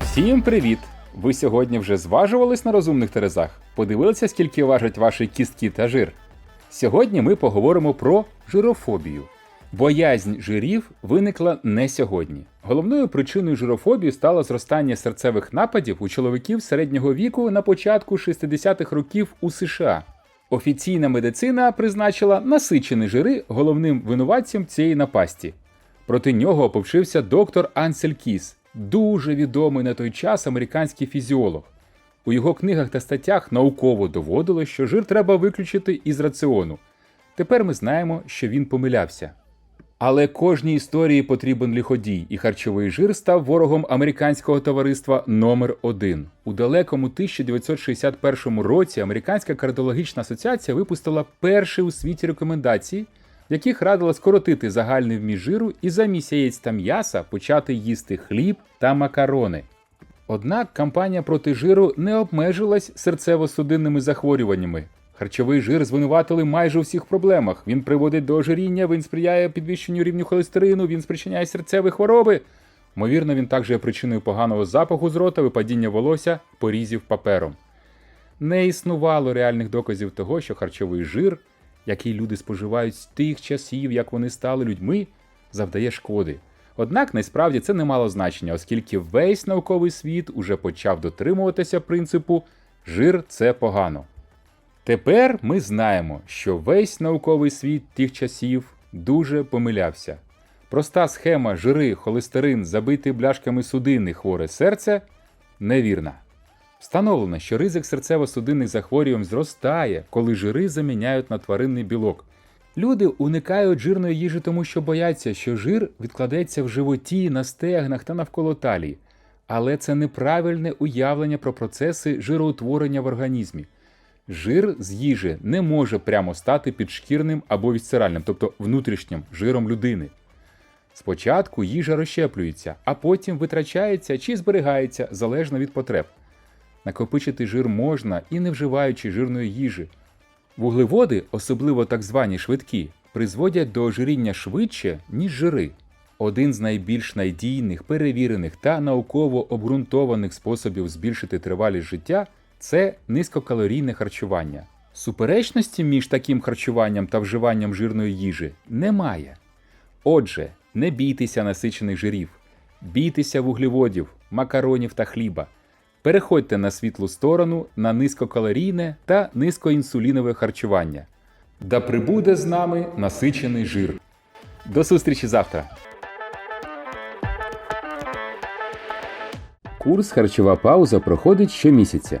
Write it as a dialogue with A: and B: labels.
A: Всім привіт! Ви сьогодні вже зважувались на розумних терезах? Подивилися, скільки важать ваші кістки та жир? Сьогодні ми поговоримо про жирофобію. Боязнь жирів виникла не сьогодні. Головною причиною жирофобії стало зростання серцевих нападів у чоловіків середнього віку на початку 60-х років у США. Офіційна медицина призначила насичені жири головним винуватцем цієї напасті. Проти нього оповчився доктор Ансель Кіс, дуже відомий на той час американський фізіолог. У його книгах та статтях науково доводило, що жир треба виключити із раціону. Тепер ми знаємо, що він помилявся. Але кожній історії потрібен лиходій, і харчовий жир став ворогом американського товариства номер 1 У далекому 1961 році Американська кардіологічна асоціація випустила перші у світі рекомендації, в яких радила скоротити загальний вміст жиру і замість яєць та м'яса почати їсти хліб та макарони. Однак кампанія проти жиру не обмежилась серцево-судинними захворюваннями. Харчовий жир звинуватили майже у всіх проблемах. Він приводить до ожиріння, він сприяє підвищенню рівню холестерину, він спричиняє серцеві хвороби. Ймовірно, він також є причиною поганого запаху з рота, випадіння волосся, порізів папером. Не існувало реальних доказів того, що харчовий жир, який люди споживають з тих часів, як вони стали людьми, завдає шкоди. Однак насправді це не мало значення, оскільки весь науковий світ уже почав дотримуватися принципу жир це погано. Тепер ми знаємо, що весь науковий світ тих часів дуже помилявся. Проста схема жири, холестерин, забитий бляшками судини, хворе серце невірна. Встановлено, що ризик серцево-судинних захворювань зростає, коли жири заміняють на тваринний білок. Люди уникають жирної їжі, тому що бояться, що жир відкладеться в животі, на стегнах та навколо талії. Але це неправильне уявлення про процеси жироутворення в організмі. Жир з їжі не може прямо стати підшкірним або вісцеральним, тобто внутрішнім жиром людини. Спочатку їжа розщеплюється, а потім витрачається чи зберігається залежно від потреб. Накопичити жир можна і не вживаючи жирної їжі. Вуглеводи, особливо так звані швидкі, призводять до ожиріння швидше, ніж жири. Один з найбільш надійних, перевірених та науково обґрунтованих способів збільшити тривалість життя це низькокалорійне харчування. Суперечності між таким харчуванням та вживанням жирної їжі немає. Отже, не бійтеся насичених жирів, бійтеся вуглеводів, макаронів та хліба. Переходьте на світлу сторону на низькокалорійне та низькоінсулінове харчування. Да прибуде з нами насичений жир. До зустрічі завтра! Курс Харчова пауза проходить щомісяця.